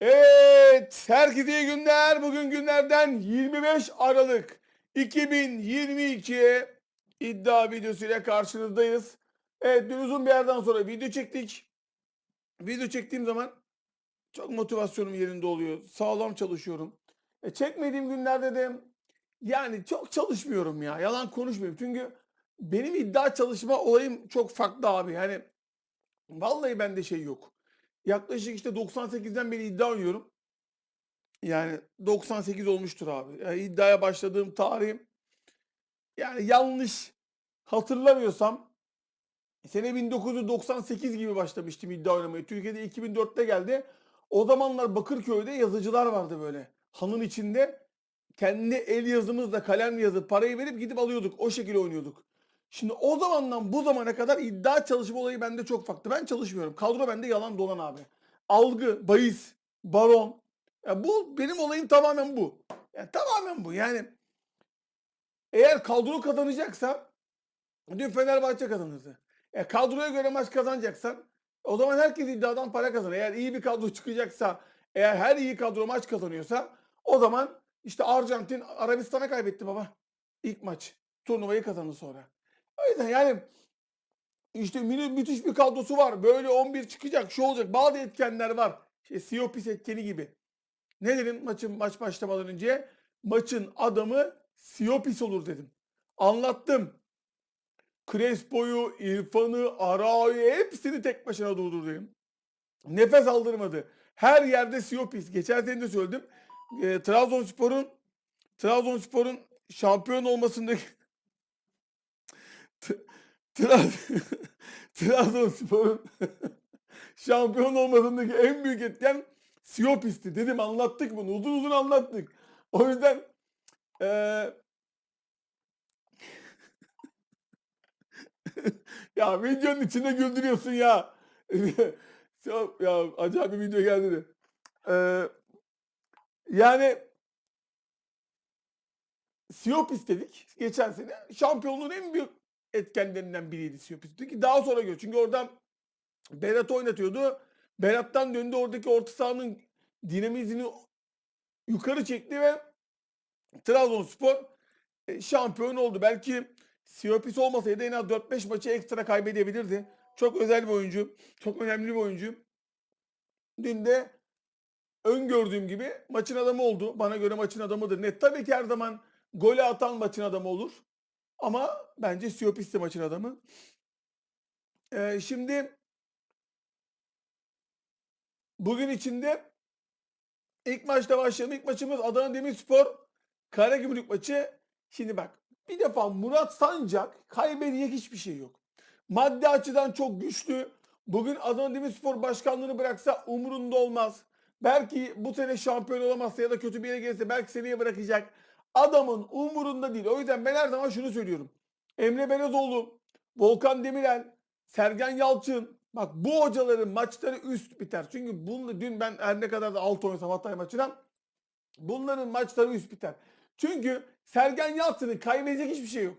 Evet, herkese iyi günler. Bugün günlerden 25 Aralık 2022 iddia videosuyla karşınızdayız. Evet, dün uzun bir yerden sonra video çektik. Video çektiğim zaman çok motivasyonum yerinde oluyor. Sağlam çalışıyorum. E, çekmediğim günlerde de yani çok çalışmıyorum ya. Yalan konuşmuyorum. Çünkü benim iddia çalışma olayım çok farklı abi. Yani vallahi bende şey yok. Yaklaşık işte 98'den beri iddia oynuyorum. Yani 98 olmuştur abi. Yani iddiaya başladığım tarihim yani yanlış hatırlamıyorsam sene 1998 gibi başlamıştım iddia oynamaya. Türkiye'de 2004'te geldi. O zamanlar Bakırköy'de yazıcılar vardı böyle. Hanın içinde kendi el yazımızla kalem yazıp parayı verip gidip alıyorduk. O şekilde oynuyorduk. Şimdi o zamandan bu zamana kadar iddia çalışma olayı bende çok farklı. Ben çalışmıyorum. Kadro bende yalan dolan abi. Algı, bahis, baron. Ya bu benim olayım tamamen bu. Yani tamamen bu. Yani eğer kadro kazanacaksa dün Fenerbahçe kazanırdı. E, kadroya göre maç kazanacaksan o zaman herkes iddiadan para kazanır. Eğer iyi bir kadro çıkacaksa, eğer her iyi kadro maç kazanıyorsa o zaman işte Arjantin Arabistan'a kaybetti baba. İlk maç. Turnuvayı kazandı sonra. O yüzden yani işte mü- müthiş bir kadrosu var. Böyle 11 çıkacak, şu olacak. Bazı etkenler var. İşte Siopis etkeni gibi. Ne dedim maçın maç başlamadan önce? Maçın adamı Siopis olur dedim. Anlattım. Crespo'yu, İrfan'ı, Arao'yu hepsini tek başına durdur dedim. Nefes aldırmadı. Her yerde Siopis. Geçen sene de söyledim. E, Trabzonspor'un Trabzonspor'un şampiyon olmasındaki Trab- Trabzonspor'un şampiyon olmasındaki en büyük etken Siopis'ti. Dedim anlattık bunu. Uzun uzun anlattık. O yüzden eee ya videonun içinde güldürüyorsun ya. ya acayip bir video geldi de. Eee, yani Siopis dedik geçen sene. Şampiyonluğun en büyük etkenlerinden biriydi Siopis. Ki daha sonra gör. Çünkü oradan Berat oynatıyordu. Berat'tan döndü oradaki orta sahanın dinamizmini yukarı çekti ve Trabzonspor e, şampiyon oldu. Belki Siopis olmasaydı en az 4-5 maçı ekstra kaybedebilirdi. Çok özel bir oyuncu. Çok önemli bir oyuncu. Dün de öngördüğüm gibi maçın adamı oldu. Bana göre maçın adamıdır. Net tabii ki her zaman golü atan maçın adamı olur. Ama bence Siopis de maçın adamı. Ee, şimdi bugün içinde ilk maçta başlayalım. İlk maçımız Adana Demirspor Karagümrük maçı. Şimdi bak bir defa Murat Sancak kaybedecek hiçbir şey yok. Maddi açıdan çok güçlü. Bugün Adana Demirspor başkanlığını bıraksa umurunda olmaz. Belki bu sene şampiyon olamazsa ya da kötü bir yere gelirse belki seneye bırakacak. Adamın umurunda değil. O yüzden ben her zaman şunu söylüyorum. Emre Belezoğlu, Volkan Demirel, Sergen Yalçın. Bak bu hocaların maçları üst biter. Çünkü bunu dün ben her ne kadar da alt oynasam Hatay maçına bunların maçları üst biter. Çünkü Sergen Yalçın'ın kaybedecek hiçbir şey yok.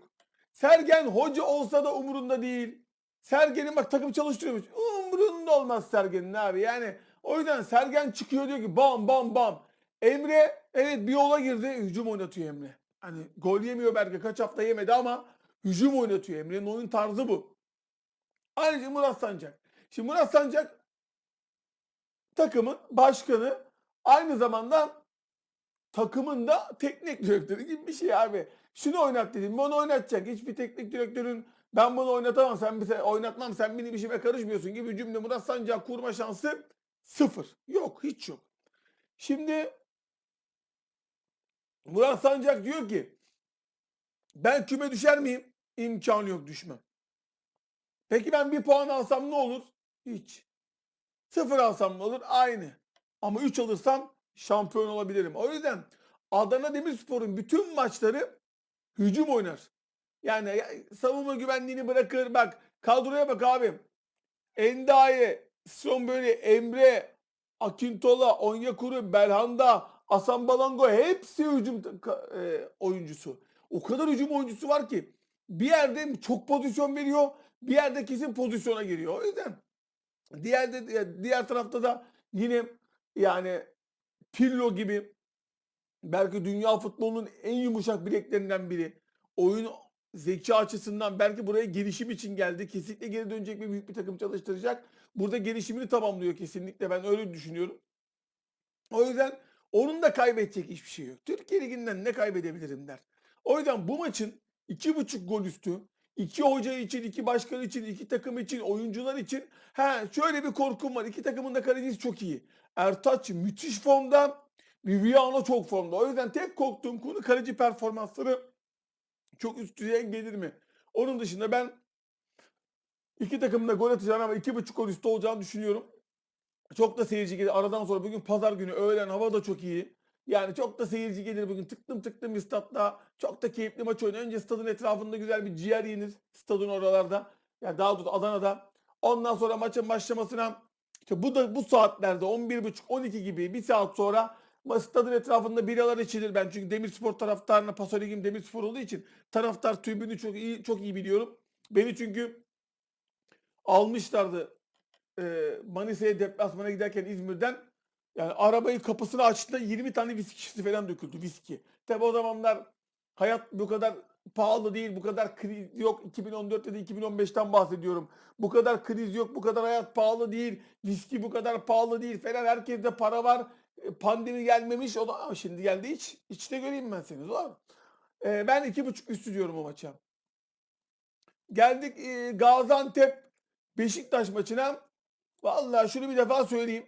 Sergen hoca olsa da umurunda değil. Sergen'in bak takım çalıştırıyormuş. Umurunda olmaz Sergen'in abi. Yani o yüzden Sergen çıkıyor diyor ki bam bam bam. Emre evet bir yola girdi. Hücum oynatıyor Emre. Hani gol yemiyor belki kaç hafta yemedi ama hücum oynatıyor. Emre'nin oyun tarzı bu. Ayrıca Murat Sancak. Şimdi Murat Sancak takımın başkanı aynı zamanda takımın da teknik direktörü gibi bir şey abi. Şunu oynat dedim. Bunu oynatacak. Hiçbir teknik direktörün ben bunu oynatamam sen bize oynatmam sen benim işime karışmıyorsun gibi cümle Murat Sancak kurma şansı sıfır. Yok hiç yok. Şimdi Murat Sancak diyor ki ben küme düşer miyim? İmkanı yok düşmem. Peki ben bir puan alsam ne olur? Hiç. Sıfır alsam ne olur? Aynı. Ama 3 alırsam şampiyon olabilirim. O yüzden Adana Demirspor'un bütün maçları hücum oynar. Yani ya- savunma güvenliğini bırakır. Bak kadroya bak abi. Endaye, son böyle Emre, Akintola, Onyekuru, Belhanda, Asan Balango hepsi hücum e, oyuncusu. O kadar hücum oyuncusu var ki bir yerde çok pozisyon veriyor, bir yerde kesin pozisyona giriyor. O yüzden diğer de, diğer tarafta da yine Yani Pirlo gibi belki dünya futbolunun en yumuşak bileklerinden biri. Oyun zeki açısından belki buraya gelişim için geldi. Kesinlikle geri dönecek bir büyük bir takım çalıştıracak. Burada gelişimini tamamlıyor kesinlikle. Ben öyle düşünüyorum. O yüzden onun da kaybedecek hiçbir şey yok. Türkiye Ligi'nden ne kaybedebilirim der. O yüzden bu maçın iki buçuk gol üstü iki hoca için, iki başkan için, iki takım için, oyuncular için he, şöyle bir korkum var. İki takımın da kalecisi çok iyi. Ertaç müthiş formda. Viviano çok formda. O yüzden tek korktuğum konu kaleci performansları çok üst düzeye gelir mi? Onun dışında ben iki takımın gol atacağını ama iki buçuk gol üstü olacağını düşünüyorum. Çok da seyirci gelir. Aradan sonra bugün pazar günü öğlen hava da çok iyi. Yani çok da seyirci gelir bugün. Tıklım tıklım bir statta. Çok da keyifli maç oynanır. Önce stadın etrafında güzel bir ciğer yenir. Stadın oralarda. Yani daha doğrusu Adana'da. Ondan sonra maçın başlamasına işte bu da bu saatlerde 11.30-12 gibi bir saat sonra stadın etrafında biralar içilir. Ben çünkü Demirspor taraftarına Pasoligim Demirspor olduğu için taraftar tribünü çok iyi çok iyi biliyorum. Beni çünkü almışlardı e, Manisa'ya deplasmana giderken İzmir'den yani arabayı kapısını açtığında 20 tane viski şişesi falan döküldü viski. Tabi o zamanlar hayat bu kadar pahalı değil, bu kadar kriz yok. 2014'te de 2015'ten bahsediyorum. Bu kadar kriz yok, bu kadar hayat pahalı değil. Viski bu kadar pahalı değil falan. Herkeste para var. E, Pandemi gelmemiş. O da şimdi geldi hiç. İçte göreyim ben seni. Zor. E, ben iki buçuk üstü diyorum o maça. Geldik e, Gaziantep Beşiktaş maçına. Vallahi şunu bir defa söyleyeyim.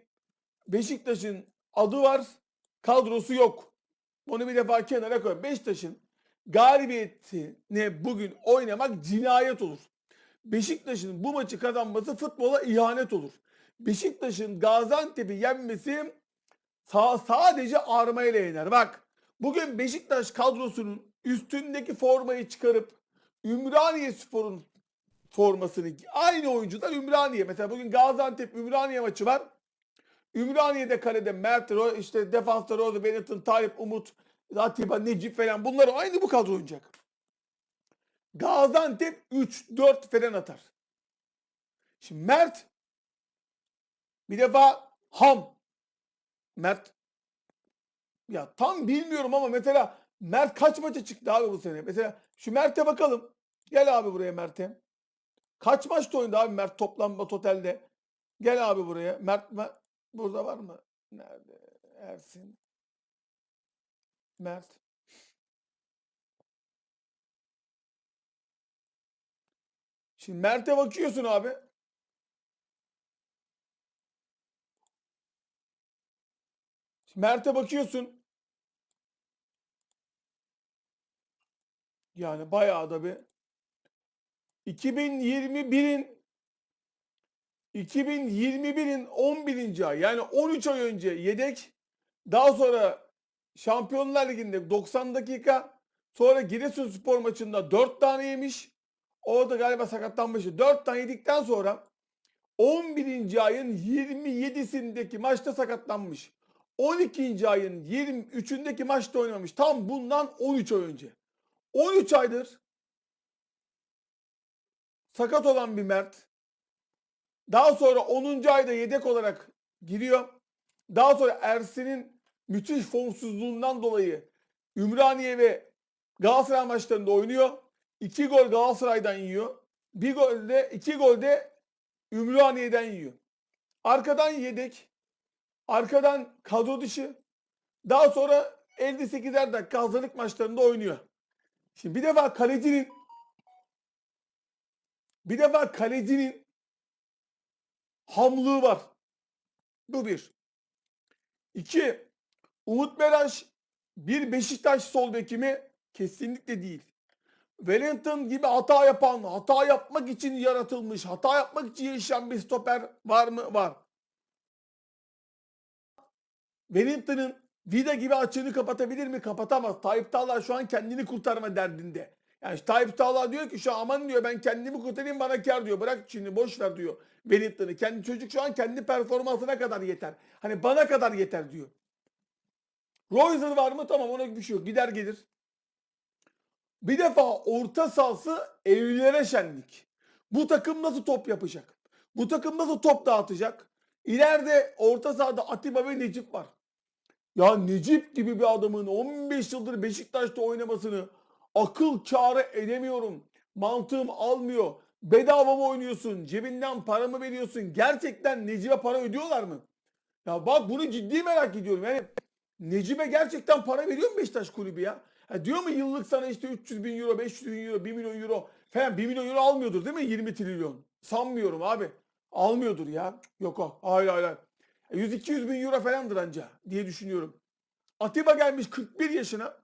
Beşiktaş'ın adı var, kadrosu yok. Onu bir defa kenara koy. Beşiktaş'ın galibiyetine bugün oynamak cinayet olur. Beşiktaş'ın bu maçı kazanması futbola ihanet olur. Beşiktaş'ın Gaziantep'i yenmesi sa- sadece armayla yener. Bak bugün Beşiktaş kadrosunun üstündeki formayı çıkarıp Ümraniye Spor'un formasını aynı oyuncular Ümraniye. Mesela bugün Gaziantep Ümraniye maçı var. Ümraniye'de kalede Mert, işte defansta Rose, Benetton, Tayyip, Umut, Atiba, Necip falan bunlar aynı bu kadro oynayacak. Gaziantep 3-4 falan atar. Şimdi Mert bir defa ham. Mert ya tam bilmiyorum ama mesela Mert kaç maça çıktı abi bu sene? Mesela şu Mert'e bakalım. Gel abi buraya Mert'e. Kaç maçta oynadı abi Mert toplam totalde? Gel abi buraya. Mert, Mert burada var mı? Nerede? Ersin. Mert. Şimdi Mert'e bakıyorsun abi. Mert'e bakıyorsun. Yani bayağı da bir 2021'in 2021'in 11. ay yani 13 ay önce yedek daha sonra Şampiyonlar Ligi'nde 90 dakika sonra Giresunspor maçında 4 tane yemiş. Orada galiba sakatlanmıştı. 4 tane yedikten sonra 11. ayın 27'sindeki maçta sakatlanmış. 12. ayın 23'ündeki maçta oynamış. Tam bundan 13 ay önce. 13 aydır sakat olan bir Mert. Daha sonra 10. ayda yedek olarak giriyor. Daha sonra Ersin'in müthiş formsuzluğundan dolayı Ümraniye ve Galatasaray maçlarında oynuyor. 2 gol Galatasaray'dan yiyor. Bir gol de 2 gol de Ümraniye'den yiyor. Arkadan yedek. Arkadan kadro dışı. Daha sonra 58'er dakika hazırlık maçlarında oynuyor. Şimdi bir defa kalecinin bir defa kalecinin hamlığı var. Bu bir. İki, Umut Meraş bir Beşiktaş sol beki mi? Kesinlikle değil. Wellington gibi hata yapan, hata yapmak için yaratılmış, hata yapmak için yaşayan bir stoper var mı? Var. Wellington'ın Vida gibi açığını kapatabilir mi? Kapatamaz. Tayyip Talha şu an kendini kurtarma derdinde. Yani Tayyip Talha diyor ki şu an aman diyor ben kendimi kurtarayım bana kar diyor. Bırak şimdi boş ver diyor Wellington'ı. Kendi çocuk şu an kendi performansına kadar yeter. Hani bana kadar yeter diyor. Royzer var mı? Tamam ona bir şey yok. Gider gelir. Bir defa orta sahası evlere şenlik. Bu takım nasıl top yapacak? Bu takım nasıl top dağıtacak? İleride orta sahada Atiba ve Necip var. Ya Necip gibi bir adamın 15 yıldır Beşiktaş'ta oynamasını akıl kârı edemiyorum. Mantığım almıyor. Bedava mı oynuyorsun? Cebinden para mı veriyorsun? Gerçekten Necip'e para ödüyorlar mı? Ya bak bunu ciddi merak ediyorum. Yani Necip'e gerçekten para veriyor mu Beşiktaş kulübü ya? Ha diyor mu yıllık sana işte 300 bin euro, 500 bin euro, 1 milyon euro falan 1 milyon euro almıyordur değil mi 20 trilyon? Sanmıyorum abi. Almıyordur ya. Yok o. Hayır hayır. hayır. 100-200 bin euro falandır anca diye düşünüyorum. Atiba gelmiş 41 yaşına.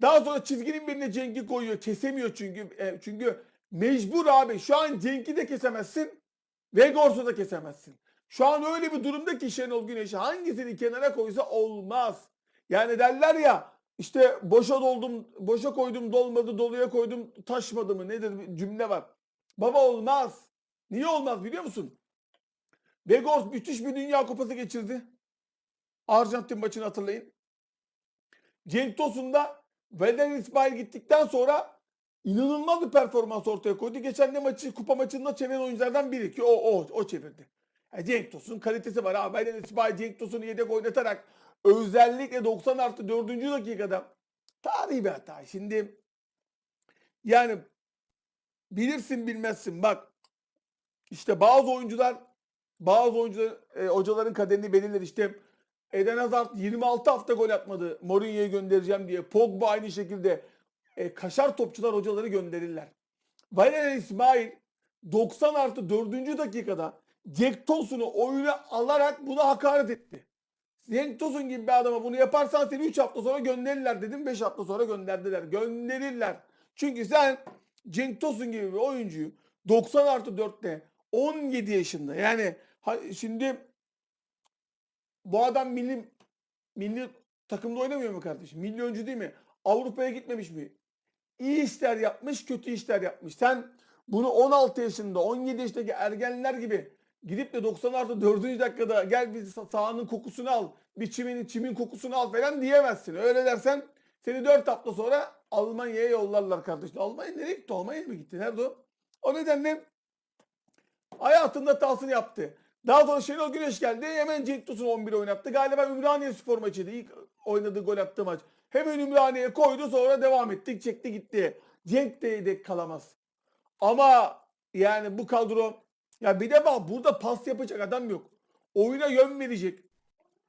Daha sonra çizginin birine Cenk'i koyuyor. Kesemiyor çünkü. E, çünkü mecbur abi. Şu an Cenk'i de kesemezsin. Vegors'u da kesemezsin. Şu an öyle bir durumda ki Şenol Güneş'i hangisini kenara koysa olmaz. Yani derler ya işte boşa doldum, boşa koydum dolmadı, doluya koydum taşmadı mı nedir cümle var. Baba olmaz. Niye olmaz biliyor musun? Vegors müthiş bir dünya kupası geçirdi. Arjantin maçını hatırlayın. Cenk Tosun Valerian İsmail gittikten sonra inanılmaz bir performans ortaya koydu. Geçen de maçı kupa maçında çeviren oyunculardan biri ki o o o çevirdi. Yani Cenk Tosun kalitesi var abi. Valerian İsmail Cenk Tosun'u yedek oynatarak özellikle 90 artı 4. dakikada tarihi bir hata. Şimdi yani bilirsin bilmezsin bak işte bazı oyuncular bazı oyuncular e, hocaların kaderini belirler işte Eden Hazard 26 hafta gol atmadı. Mourinho'yu göndereceğim diye. Pogba aynı şekilde e, kaşar topçular hocaları gönderirler. Valerian İsmail 90 artı 4. dakikada Jack Tosun'u oyuna alarak buna hakaret etti. Cenk Tosun gibi bir adama bunu yaparsan seni 3 hafta sonra gönderirler dedim. 5 hafta sonra gönderdiler. Gönderirler. Çünkü sen Cenk Tosun gibi bir oyuncuyu 90 artı 4'te 17 yaşında yani şimdi bu adam milli milli takımda oynamıyor mu kardeşim? Milli oyuncu değil mi? Avrupa'ya gitmemiş mi? İyi işler yapmış, kötü işler yapmış. Sen bunu 16 yaşında, 17 yaşındaki ergenler gibi gidip de 90 artı 4. dakikada gel bir sa- sahanın kokusunu al, bir çimin, çimin kokusunu al falan diyemezsin. Öyle dersen seni 4 hafta sonra Almanya'ya yollarlar kardeşim. Almanya nereye gitti? Almanya'ya mı gitti? Nerede o? O nedenle hayatında hatasını yaptı. Daha sonra Şenol Güneş geldi. Hemen Cenk Tosun'u 11 oynattı. Galiba Ümraniye spor maçıydı. İlk oynadığı gol attığı maç. Hemen Ümraniye'ye koydu sonra devam ettik. Çekti gitti. Cenk de yedek kalamaz. Ama yani bu kadro ya bir de bak burada pas yapacak adam yok. Oyuna yön verecek.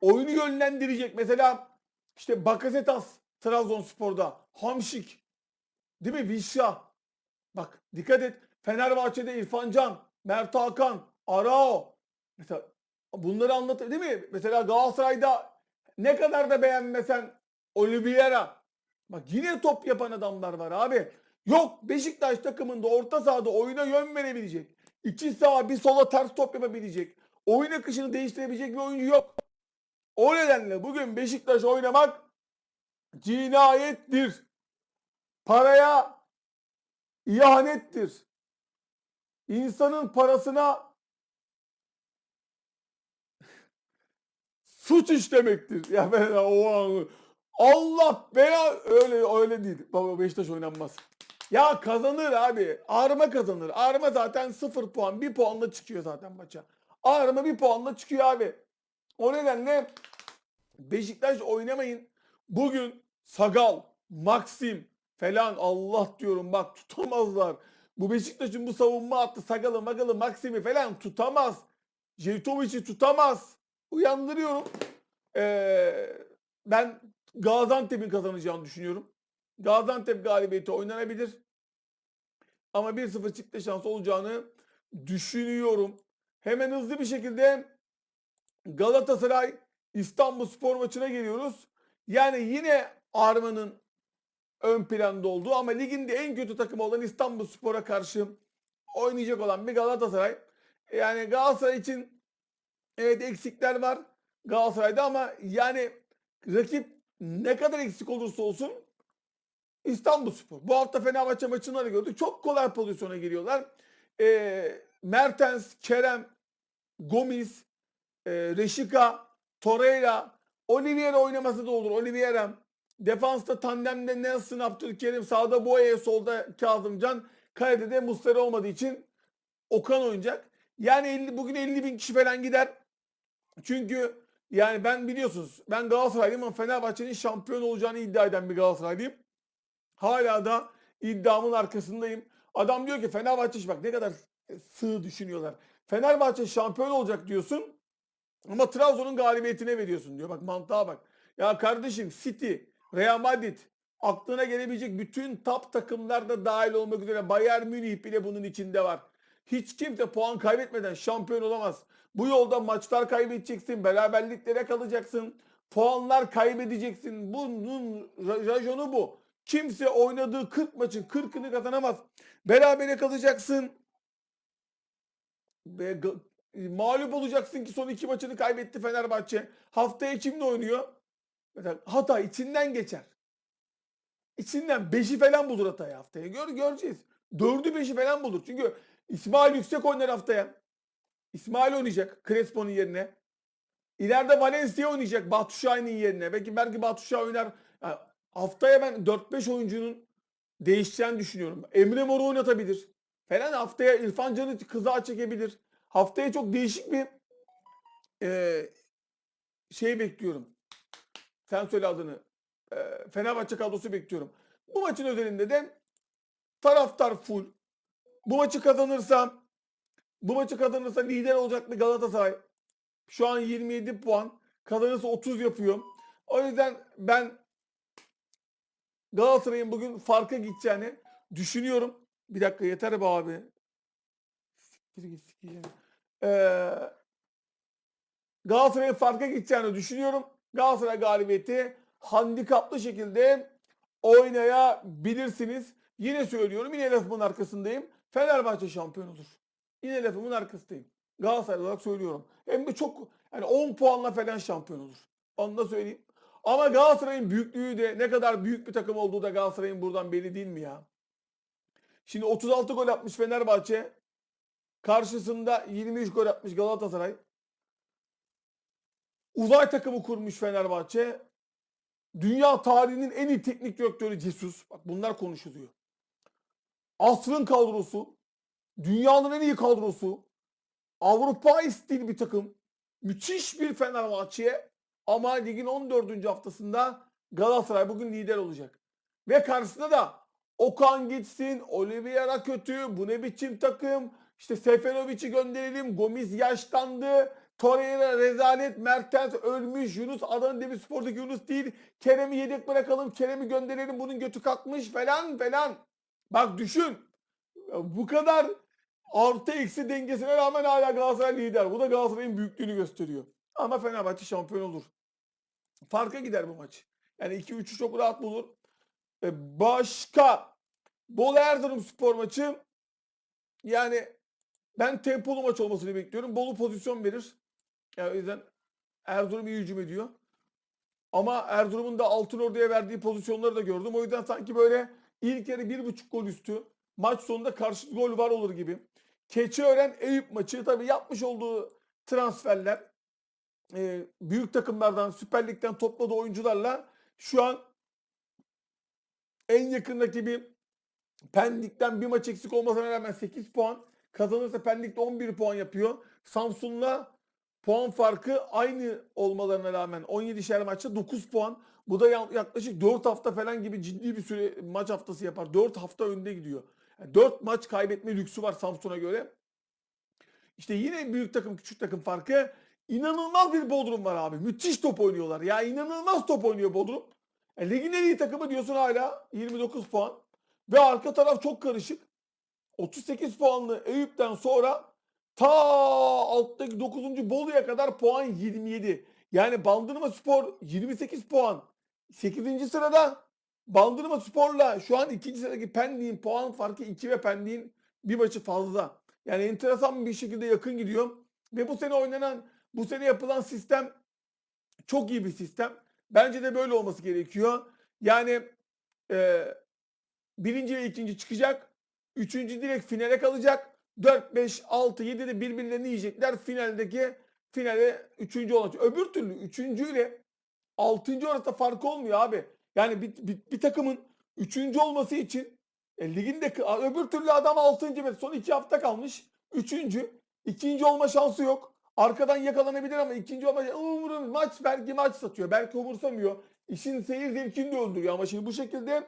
Oyunu yönlendirecek. Mesela işte Bakasetas Trabzonspor'da. Hamşik. Değil mi? Vişya. Bak dikkat et. Fenerbahçe'de İrfan Can, Mert Hakan, Arao. Mesela bunları anlat değil mi? Mesela Galatasaray'da ne kadar da beğenmesen Oliveira. Bak yine top yapan adamlar var abi. Yok Beşiktaş takımında orta sahada oyuna yön verebilecek. İki sağa bir sola ters top yapabilecek. Oyun akışını değiştirebilecek bir oyuncu yok. O nedenle bugün Beşiktaş oynamak cinayettir. Paraya ihanettir. İnsanın parasına suç işlemektir. Ya ben o Allah bela öyle öyle değil. Baba Beşiktaş oynanmaz. Ya kazanır abi. Arma kazanır. Arma zaten 0 puan. 1 puanla çıkıyor zaten maça. Arma 1 puanla çıkıyor abi. O nedenle Beşiktaş oynamayın. Bugün Sagal, Maxim falan Allah diyorum bak tutamazlar. Bu Beşiktaş'ın bu savunma hattı Sagal'ı, Magal'ı, Maxim'i falan tutamaz. Jevtovic'i tutamaz. Uyandırıyorum. Ee, ben Gaziantep'in kazanacağını düşünüyorum. Gaziantep galibiyeti oynanabilir. Ama 1-0 çifte şans olacağını düşünüyorum. Hemen hızlı bir şekilde Galatasaray İstanbul Spor maçına geliyoruz. Yani yine Arma'nın ön planda olduğu ama ligin de en kötü takımı olan İstanbul Spor'a karşı oynayacak olan bir Galatasaray. Yani Galatasaray için evet eksikler var Galatasaray'da ama yani rakip ne kadar eksik olursa olsun İstanbul Spor. Bu hafta Fenerbahçe maçında da gördük. Çok kolay pozisyona giriyorlar. Ee, Mertens, Kerem, Gomis, e, Reşika, Torreira, Oliveira oynaması da olur. Oliveira. Defansta tandemde Nelson, Abdülkerim, sağda Boye, solda Kazımcan, kalede de Muslera olmadığı için Okan oynayacak. Yani 50, bugün 50 bin kişi falan gider. Çünkü yani ben biliyorsunuz ben Galatasaraylıyım ama Fenerbahçe'nin şampiyon olacağını iddia eden bir Galatasaraylıyım. Hala da iddiamın arkasındayım. Adam diyor ki Fenerbahçe bak ne kadar sığ düşünüyorlar. Fenerbahçe şampiyon olacak diyorsun ama Trabzon'un galibiyetine veriyorsun diyor. Bak mantığa bak. Ya kardeşim City, Real Madrid, aklına gelebilecek bütün top takımlar da dahil olmak üzere Bayern Münih bile bunun içinde var. Hiç kimse puan kaybetmeden şampiyon olamaz. Bu yolda maçlar kaybedeceksin, beraberliklere kalacaksın, puanlar kaybedeceksin. Bunun ra- rajonu bu. Kimse oynadığı 40 maçın 40'ını kazanamaz. Berabere kalacaksın. Ga- mağlup olacaksın ki son iki maçını kaybetti Fenerbahçe. Haftaya kimle oynuyor? Mesela Hatay içinden geçer. İçinden beşi falan bulur Hatay haftaya. Gör, göreceğiz. Dördü beşi falan bulur. Çünkü İsmail Yüksek oynar haftaya. İsmail oynayacak Crespo'nun yerine. İleride Valencia oynayacak Batu Şahin'in yerine. Belki belki Batu Şahin oynar. Yani haftaya ben 4-5 oyuncunun değişeceğini düşünüyorum. Emre Mor'u oynatabilir. Falan haftaya İrfan Can'ı kızağa çekebilir. Haftaya çok değişik bir eee, şey bekliyorum. Sen söyle adını. Eee, Fenerbahçe kadrosu bekliyorum. Bu maçın özelinde de taraftar full. Bu maçı kazanırsam bu maçı kazanırsa lider olacak bir Galatasaray. Şu an 27 puan. Kazanırsa 30 yapıyor. O yüzden ben Galatasaray'ın bugün farka gideceğini düşünüyorum. Bir dakika yeter be abi. Siktir git sikeceğim. Ee, Galatasaray'ın farka gideceğini düşünüyorum. Galatasaray galibiyeti handikaplı şekilde oynayabilirsiniz. Yine söylüyorum yine lafımın arkasındayım. Fenerbahçe şampiyon olur. Yine lafımın arkasındayım. Galatasaray olarak söylüyorum. Hem de çok yani 10 puanla falan şampiyon olur. Onu da söyleyeyim. Ama Galatasaray'ın büyüklüğü de ne kadar büyük bir takım olduğu da Galatasaray'ın buradan belli değil mi ya? Şimdi 36 gol atmış Fenerbahçe. Karşısında 23 gol atmış Galatasaray. Uzay takımı kurmuş Fenerbahçe. Dünya tarihinin en iyi teknik direktörü Jesus. Bak bunlar konuşuluyor. Asrın kadrosu. Dünyanın en iyi kadrosu. Avrupa stil bir takım. Müthiş bir Fenerbahçe. Ama ligin 14. haftasında Galatasaray bugün lider olacak. Ve karşısında da Okan gitsin, Oliveira kötü, bu ne biçim takım, işte Seferovic'i gönderelim, Gomis yaşlandı, Torreira rezalet, Mertens ölmüş, Yunus Adana Demirspor'daki Yunus değil, Kerem'i yedek bırakalım, Kerem'i gönderelim, bunun götü kalkmış falan falan. Bak düşün, bu kadar artı eksi dengesine rağmen hala Galatasaray lider. Bu da Galatasaray'ın büyüklüğünü gösteriyor. Ama Fenerbahçe şampiyon olur. Farka gider bu maç. Yani 2-3'ü çok rahat bulur. E, Başka Bolu Erzurum spor maçı yani ben tempolu maç olmasını bekliyorum. Bolu pozisyon verir. Yani o yüzden Erzurum iyi hücum ediyor. Ama Erzurum'un da Altınordu'ya verdiği pozisyonları da gördüm. O yüzden sanki böyle ilk yarı bir buçuk gol üstü maç sonunda karşıt gol var olur gibi. Keçiören Eyüp maçı tabii yapmış olduğu transferler e, büyük takımlardan Süper Lig'den topladığı oyuncularla şu an en yakın rakibi Pendik'ten bir maç eksik olmasına rağmen 8 puan. Kazanırsa Pendik'te 11 puan yapıyor. Samsun'la puan farkı aynı olmalarına rağmen 17'şer maçta 9 puan. Bu da ya- yaklaşık 4 hafta falan gibi ciddi bir süre maç haftası yapar. 4 hafta önde gidiyor. Yani 4 maç kaybetme lüksü var Samsun'a göre. İşte yine büyük takım küçük takım farkı. İnanılmaz bir Bodrum var abi. Müthiş top oynuyorlar. Ya inanılmaz top oynuyor Bodrum. E, ligin en iyi takımı diyorsun hala 29 puan. Ve arka taraf çok karışık. 38 puanlı Eyüp'ten sonra ta alttaki 9. Bolu'ya kadar puan 27. Yani Bandırma Spor 28 puan. 8. sırada Bandırma Spor'la şu an ikinci sıradaki Pendik'in puan farkı 2 ve Pendik'in bir maçı fazla. Yani enteresan bir şekilde yakın gidiyor. Ve bu sene oynanan, bu sene yapılan sistem çok iyi bir sistem. Bence de böyle olması gerekiyor. Yani e, birinci ve ikinci çıkacak. Üçüncü direkt finale kalacak. 4, 5, 6, 7 de birbirlerini yiyecekler. Finaldeki finale üçüncü olacak. Öbür türlü üçüncüyle altıncı arasında fark olmuyor abi. Yani bir, bir, bir takımın üçüncü olması için e, ligin de öbür türlü adam altıncı mesela son iki hafta kalmış. Üçüncü. İkinci olma şansı yok. Arkadan yakalanabilir ama ikinci olma umurum maç belki maç satıyor. Belki umursamıyor. İşin seyir zevkini de öldürüyor ama şimdi bu şekilde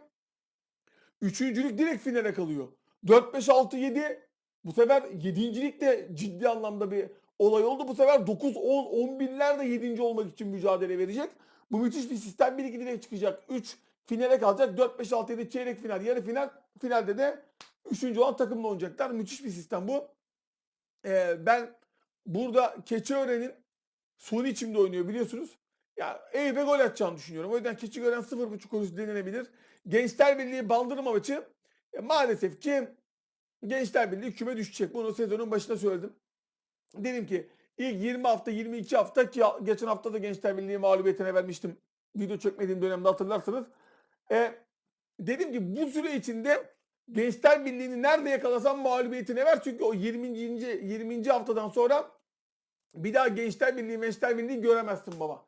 üçüncülük direkt finale kalıyor. 4-5-6-7 bu sefer yedincilik de ciddi anlamda bir olay oldu. Bu sefer 9, 10, 11'ler de 7. olmak için mücadele verecek. Bu müthiş bir sistem 1-2 direkt çıkacak. 3 finale kalacak. 4-5-6-7 çeyrek final, yarı final. Finalde de 3. olan takımla oynayacaklar. Müthiş bir sistem bu. Ee, ben burada Keçiören'in suni içimde oynuyor biliyorsunuz. Ya Eyüp'e gol atacağını düşünüyorum. O yüzden Keçiören 0.5 gol üstü denenebilir. Gençler Birliği Bandırma maçı e, maalesef ki Gençler Birliği küme düşecek. Bunu sezonun başında söyledim. Dedim ki ilk 20 hafta 22 hafta ki geçen hafta da Gençler Birliği mağlubiyetine vermiştim. Video çekmediğim dönemde hatırlarsınız. E, dedim ki bu süre içinde Gençler Birliği'ni nerede yakalasam mağlubiyetine ver. Çünkü o 20. 20. haftadan sonra bir daha Gençler Birliği, Gençler Birliği göremezsin baba.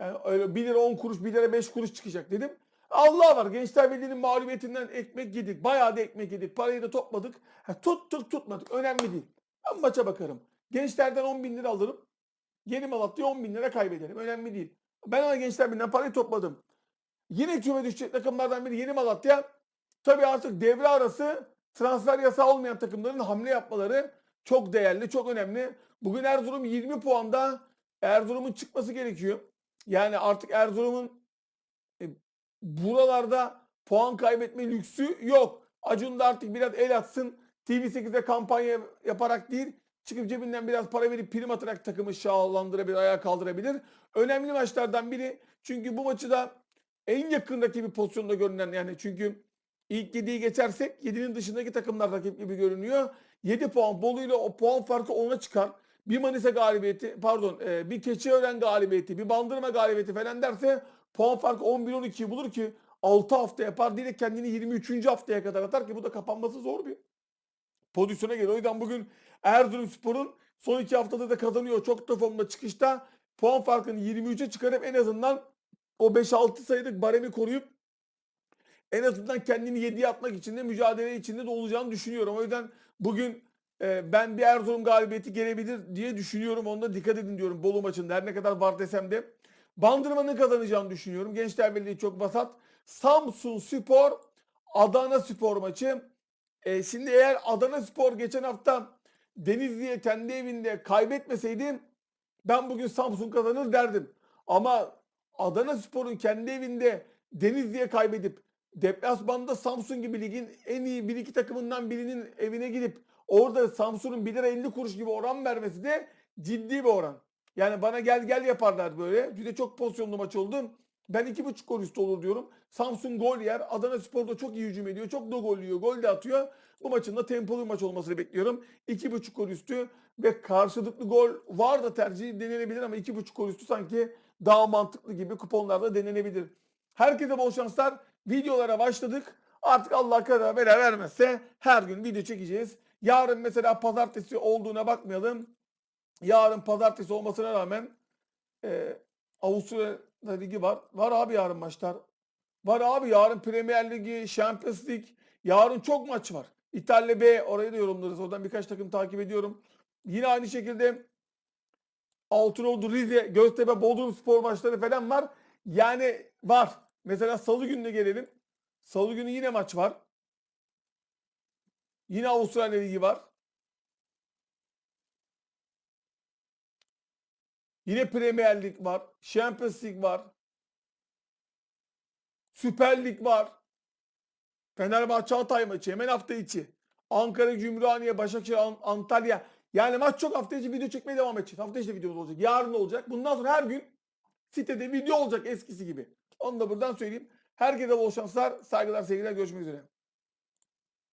Yani öyle 1 lira 10 kuruş, 1 lira 5 kuruş çıkacak dedim. Allah var. Gençler Birliği'nin mağlubiyetinden ekmek yedik. Bayağı da ekmek yedik. Parayı da topladık. Ha, tuttuk tutmadık. Önemli değil. Ben maça bakarım. Gençlerden 10 bin lira alırım. Yeni Malatya'ya 10 bin lira kaybederim. Önemli değil. Ben ama Gençler Birliği'nden parayı topladım. Yine küme düşecek takımlardan biri Yeni Malatya. Tabii artık devre arası transfer yasağı olmayan takımların hamle yapmaları çok değerli, çok önemli. Bugün Erzurum 20 puanda Erzurum'un çıkması gerekiyor. Yani artık Erzurum'un e, buralarda puan kaybetme lüksü yok. Acun da artık biraz el atsın. TV8'de kampanya yaparak değil, çıkıp cebinden biraz para verip prim atarak takımı şahlandırabilir, ayağa kaldırabilir. Önemli maçlardan biri. Çünkü bu maçı da en yakın rakibi pozisyonda görünen yani çünkü ilk 7'yi geçersek 7'nin dışındaki takımlar rakip gibi görünüyor. 7 puan Bolu ile o puan farkı 10'a çıkar. Bir Manisa galibiyeti pardon e, bir Keçiören galibiyeti bir Bandırma galibiyeti falan derse puan farkı 11-12'yi bulur ki 6 hafta yapar direkt kendini 23. haftaya kadar atar ki bu da kapanması zor bir pozisyona geliyor. O yüzden bugün Erzurumspor'un son iki haftada da kazanıyor. Çok da formda çıkışta puan farkını 23'e çıkarıp en azından o 5-6 sayılık baremi koruyup en azından kendini 7'ye atmak için de mücadele içinde de olacağını düşünüyorum. O yüzden bugün e, ben bir Erzurum galibiyeti gelebilir diye düşünüyorum. Onda dikkat edin diyorum Bolu maçında. Her ne kadar var desem de. Bandırma'nın kazanacağını düşünüyorum. Gençler Birliği çok basat. Samsun Spor, Adana Spor maçı. E, şimdi eğer Adana Spor geçen hafta Denizli'ye kendi evinde kaybetmeseydi ben bugün Samsun kazanır derdim. Ama Adana Spor'un kendi evinde Denizli'ye kaybedip deplasmanda Samsun gibi ligin en iyi bir iki takımından birinin evine gidip orada Samsun'un 1 lira 50 kuruş gibi oran vermesi de ciddi bir oran. Yani bana gel gel yaparlar böyle. Bir de çok pozisyonlu maç oldu. Ben 2.5 gol üstü olur diyorum. Samsun gol yer. Adana Spor da çok iyi hücum ediyor. Çok da gol yiyor. Gol de atıyor. Bu maçın da tempolu maç olmasını bekliyorum. 2.5 gol üstü ve karşılıklı gol var da tercih denenebilir ama 2.5 gol üstü sanki daha mantıklı gibi kuponlarda denenebilir. Herkese bol şanslar. Videolara başladık. Artık Allah kadar bela vermezse her gün video çekeceğiz. Yarın mesela pazartesi olduğuna bakmayalım. Yarın pazartesi olmasına rağmen e, Avusturya Ligi var. Var abi yarın maçlar. Var abi yarın Premier Ligi, Champions League. Yarın çok maç var. İtalya B orayı da yorumlarız. Oradan birkaç takım takip ediyorum. Yine aynı şekilde Altınordu, Rize, Göztepe, Bodrum spor maçları falan var. Yani var. Mesela salı gününe gelelim. Salı günü yine maç var. Yine Avustralya Ligi var. Yine Premier Lig var. Champions League var. Süper Lig var. Fenerbahçe Hatay maçı hemen hafta içi. Ankara, Cumhuriyet, Başakşehir, An- Antalya. Yani maç çok hafta içi video çekmeye devam edeceğiz. Hafta içi de videomuz olacak. Yarın olacak. Bundan sonra her gün sitede video olacak eskisi gibi. Onu da buradan söyleyeyim. Herkese bol şanslar, saygılar, sevgiler. Görüşmek üzere.